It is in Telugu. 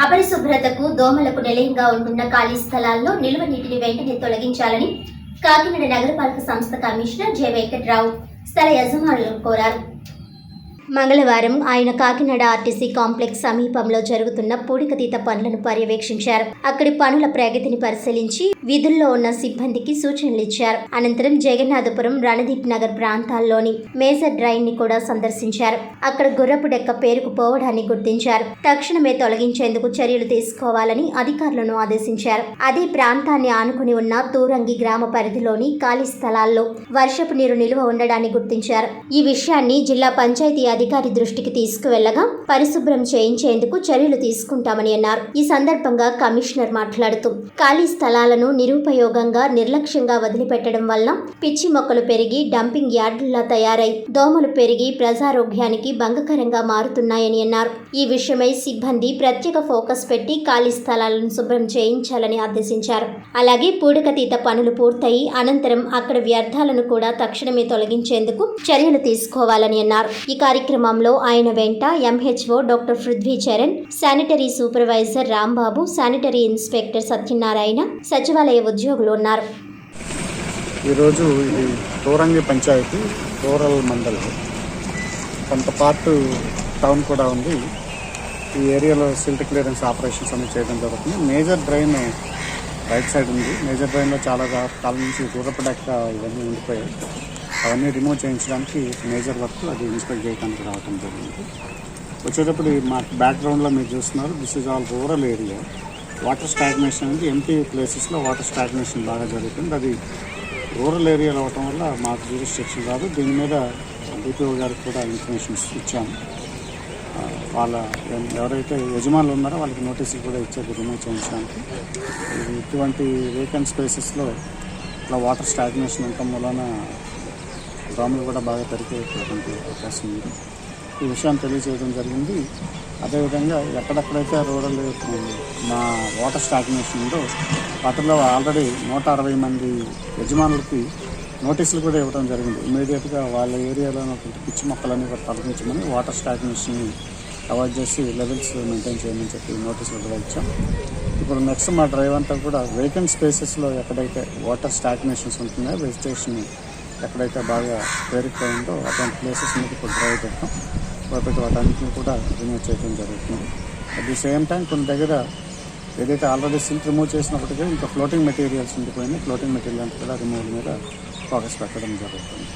అపరిశుభ్రతకు దోమలకు నిలయంగా ఉంటున్న ఖాళీ స్థలాల్లో నిల్వ నీటిని వెంటనే తొలగించాలని కాకినాడ నగరపాలక సంస్థ కమిషనర్ జె వెంకట్రావు స్థల యజమానులను కోరారు. మంగళవారం ఆయన కాకినాడ ఆర్టీసీ కాంప్లెక్స్ సమీపంలో జరుగుతున్న పూడికతీత పనులను పర్యవేక్షించారు. అక్కడి పనుల ప్రగతిని పరిశీలించి విధుల్లో ఉన్న సిబ్బందికి సూచనలు ఇచ్చారు. అనంతరం జగన్నాథపురం రణదీప్ నగర్ ప్రాంతాల్లోని మేజర్ డ్రైన్ని కూడా సందర్శించారు. అక్కడ గుర్రపు డెక్క పేరుకుపోవడాన్ని గుర్తించారు. తక్షణమే తొలగించేందుకు చర్యలు తీసుకోవాలని అధికారులను ఆదేశించారు. అదే ప్రాంతాన్ని ఆనుకుని ఉన్న తూరంగి గ్రామ పరిధిలోని ఖాళీ స్థలాల్లో వర్షపు నీరు నిల్వ ఉండడాన్ని గుర్తించారు. ఈ విషయాన్ని జిల్లా పంచాయతీ అధికారి దృష్టికి తీసుకువెళ్ళగా పరిశుభ్రం చేయించేందుకు చర్యలు తీసుకుంటామని అన్నారు. ఈ సందర్భంగా కమిషనర్ మాట్లాడుతూ ఖాళీ స్థలాలను నిరుపయోగంగా నిర్లక్ష్యంగా వదిలిపెట్టడం వల్ల పిచ్చి మొక్కలు పెరిగి డంపింగ్ యార్డుల్లా తయారై దోమలు పెరిగి ప్రజారోగ్యానికి భంగకరంగా మారుతున్నాయని అన్నారు. ఈ విషయమై సిబ్బంది ప్రత్యేక ఫోకస్ పెట్టి ఖాళీ స్థలాలను శుభ్రం చేయించాలని ఆదేశించారు. అలాగే పూడికతీత పనులు పూర్తయి అనంతరం అక్కడ వ్యర్థాలను కూడా తక్షణమే తొలగించేందుకు చర్యలు తీసుకోవాలని అన్నారు. ఈ కార్యక్రమంలో ఆయన వెంట MHO doctor Prithvi Charan sanitary supervisor Rambabu sanitary inspector Satyanarayana సచివాలయ ఉద్యోగులు ఉన్నారు. ఈరోజు ఇది తోరంగి పంచాయతీ రూరల్ మండలం. కొంత పార్ట్ టౌన్ కూడా ఉంది. ఈ ఏరియాలో సిల్ట్ క్లియరెన్స్ ఆపరేషన్స్ అన్ని చేయడం జరుగుతుంది. మేజర్ డ్రైన్ రైట్ సైడ్ ఉంది. మేజర్ డ్రైన్లో చాలా కాలం నుంచి దూరపడాక ఇవన్నీ ఉండిపోయాయి. అవన్నీ రిమూవ్ చేయించడానికి మేజర్ వర్క్ అది ఇన్స్పెక్ట్ చేయడానికి రావడం జరిగింది. వచ్చేటప్పుడు మా బ్యాక్గ్రౌండ్లో మీరు చూస్తున్నారు. This is all rural area water stagnation అనేది ఎంటీ ప్లేసెస్లో వాటర్ స్టాగ్నేషన్ బాగా జరుగుతుంది. అది రూరల్ ఏరియాలో అవటం వల్ల మాకు జ్యూరిస్ట్రిక్షన్ రాదు. దీని మీద డిపిఓ గారికి కూడా ఇన్ఫర్మేషన్స్ ఇచ్చాము. వాళ్ళ ఎవరైతే యజమానులు ఉన్నారో వాళ్ళకి నోటీసులు కూడా ఇచ్చారు రిమూవ్ చేయించడానికి. ఇటువంటి వేకెంట్ స్పేసెస్లో ఇట్లా వాటర్ స్టాగ్నేషన్ ఉండటం వలన దోమలు కూడా బాగా పెరిగేటువంటి అవకాశం ఉంది. ఈ విషయాన్ని తెలియజేయడం జరిగింది. అదేవిధంగా ఎక్కడెక్కడైతే రూరల్ మా వాటర్ స్టాగ్నేషన్ ఉందో వాటిలో ఆల్రెడీ నూట అరవై మంది యజమానులకి నోటీసులు కూడా ఇవ్వడం జరిగింది. ఇమీడియట్గా వాళ్ళ ఏరియాలో ఉన్నటువంటి పిచ్చి మొక్కలన్నీ కూడా తొలగించమని వాటర్ స్టాగ్నేషన్ని అవాయిడ్ చేసి లెవెల్స్ మెయింటైన్ చేయమని చెప్పి నోటీసులు కూడా ఇచ్చాం. ఇప్పుడు నెక్స్ట్ మా డ్రైవ్ అంతా కూడా వేకెంట్ స్పేసెస్లో ఎక్కడైతే వాటర్ స్టాగ్నేషన్స్ ఉంటుందో వెజిటేషన్ ఎక్కడైతే బాగా పేరుకుపోయిందో అటువంటి ప్లేసెస్ మీద ఇప్పుడు డ్రైవ్ చేస్తాం. కాబట్టి వాటన్నింటిని కూడా రిమూవ్ చేయడం జరుగుతుంది. అట్ ది సేమ్ టైం కొన్ని దగ్గర ఏదైతే ఆల్రెడీ సిల్క్ రిమూవ్ చేసినప్పటికీ ఇంకా ఫ్లోటింగ్ మెటీరియల్స్ ఉండిపోయినాయి. ఫ్లోటింగ్ మెటీరియల్స్ కూడా రిమూవల్ మీద ఫోకస్ పెట్టడం జరుగుతుంది.